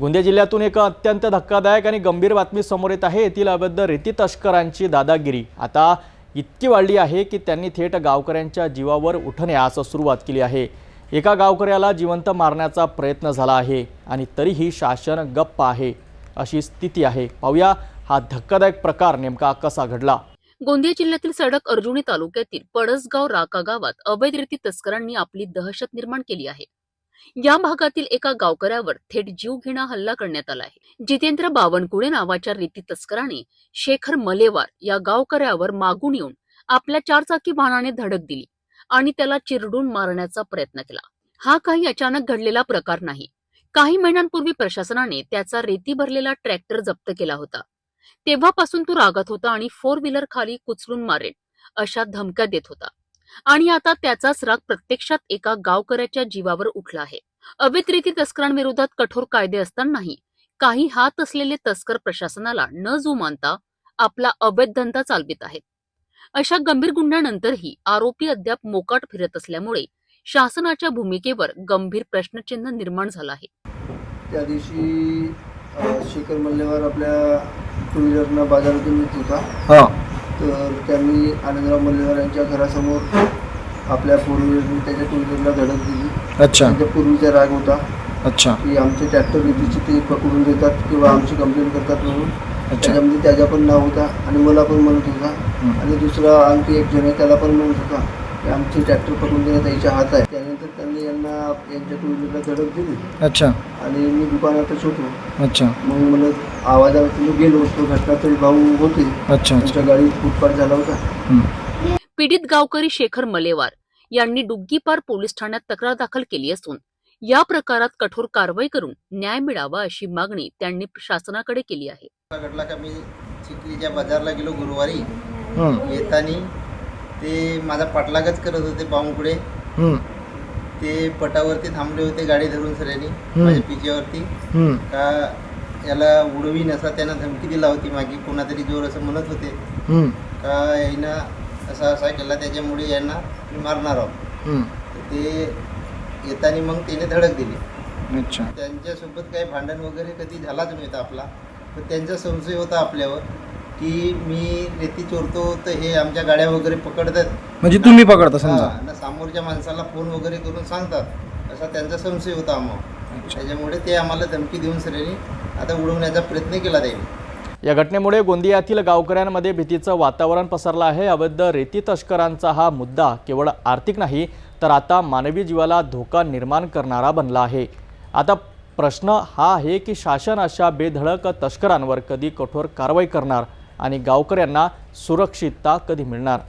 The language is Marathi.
गोंदिया जिल्ह्यातून एक अत्यंत धक्कादायक आणि गंभीर बातमी समोर येत आहे. येथील अबद्ध रेती तस्करांची दादागिरी. आता इतकी वाढली आहे की त्यांनी थेट गावकऱ्यांच्या जीवावर उठण्यास सुरुवात केली आहे. एका गावकऱ्याला जिवंत मारण्याचा प्रयत्न झाला आहे आणि तरीही शासन गप्प आहे अशी स्थिती आहे. पाहूया हा धक्कादायक प्रकार नेमका कसा घडला. गोंदिया जिल्ह्यातील सडक अर्जुनी तालुक्यातील पडसगाव राका गावात अवैध रीती तस्करांनी आपली दहशत निर्माण केली आहे. या भागातील एका गावकऱ्यावर थेट जीवघेणा हल्ला करण्यात आला आहे. जितेंद्र बावनकुळे नावाच्या रेती तस्कराने शेखर मलेवार या गावकऱ्यावर मागून येऊन आपल्या चारचाकी वाहनाने धडक दिली आणि त्याला चिरडून मारण्याचा प्रयत्न केला. हा काही अचानक घडलेला प्रकार नाही. काही महिन्यांपूर्वी प्रशासनाने त्याचा रेती भरलेला ट्रॅक्टर जप्त केला होता. तेव्हापासून तो रागात होता आणि फोर व्हीलर खाली कुचलून मारेल अशा धमक्या देत होता. आणि आता त्याचाच राग प्रत्यक्षात एका गावकऱ्याच्या जीवावर उठला आहे. अवैध रीती तस्करांविरोधात कठोर कायदे असतानाही काही हात असलेले तस्कर प्रशासनाला न जुमानता आपला अवैध धंदा चालवित आहेत. अशा गंभीर गुन्ह्यानंतरही आरोपी अद्याप मोकाट फिरत असल्यामुळे शासनाच्या भूमिकेवर गंभीर प्रश्नचिन्ह निर्माण झालं आहे. त्या दिवशी शेखर मल्लेवार आपल्या टू व्हीलरनं बाजारातून येत होता. हा. तर त्यांनी आनंदराव मल्लेवार यांच्या घरासमोर आपल्या व्हीलरने त्याच्या टू व्हीलरला धडक दिली. अच्छा. त्यांच्या पूर्वीचा राग होता अच्छा. की आमचे ट्रॅक्टर रेतीची ते पकडून देतात किंवा आमची कंप्लेंट करतात म्हणून. अच्छा. त्याच्यामध्ये त्याचा पण नाव होता आणि मला पण म्हणत होता. आणि दुसरा आणखी एक जण आहे त्याला पण म्हणत होता. आमचे ट्रॅक्टर पकडून देण्यात त्याच्या हात आहे त्यानंतर त्यांनी यांना यांच्या टू व्हीलरला धडक दिली. अच्छा. आणि मी दुकानातच होतो अच्छा. मग मला आवाजाला तुम्ही गेलो. तो घटना तरी भाऊ होते. अच्छा त्यांच्या गाडीत फुटपाथ झाला होता. पीडित गावकरी शेखर मलेवार यांनी डुग्गीपार पोलीस ठाण्यात तक्रार दाखल केली असून या प्रकारात कठोर कारवाई करून न्याय मिळावा अशी मागणी त्यांनी शासनाकडे केली आहे. घडला का मी चिखलीच्या बाजारला गेलो गुरुवारी. येताना ते माझा पाठलागच करत होते बावनकुळे. ते पटावरती थांबले होते गाडी धरून सऱ्यानी माझ्या पिच्यावरती हम्म. का याला उडवीन असा त्यांना धमकी दिला होती मागे कोणातरी जोर असं म्हणत होते. का यानं असा असा केला त्याच्यामुळे यांना मी मारणार आहोत. तर ते येताना मग त्याने धडक दिली अच्छा त्यांच्यासोबत काही भांडण वगैरे कधी झालाच नव्हता आपला पण त्यांचा संशय होता आपल्यावर की मी रेती चोरतो तर हे आमच्या गाड्या वगैरे पकडतात. म्हणजे तुम्ही पकडता समजा? हा, ना समोरच्या माणसाला फोन वगैरे करून सांगतात. असा त्यांचा संशय होता आम्हाला. त्याच्यामुळे ते आम्हाला धमकी देऊन सरेनी आता उडवण्याचा प्रयत्न केला त्यांनी. या घटनेमुळे गोंदियातील गावकऱ्यांमध्ये भीतीचं वातावरण पसरलं आहे. अवैध रेती तस्करांचा हा मुद्दा केवळ आर्थिक नाही तर आता मानवी जीवाला धोका निर्माण करणारा बनला आहे. आता प्रश्न हा आहे की शासन अशा बेधडक तस्करांवर कधी कठोर कारवाई करणार? आणि गावकऱ्यांना सुरक्षितता कधी मिळणार?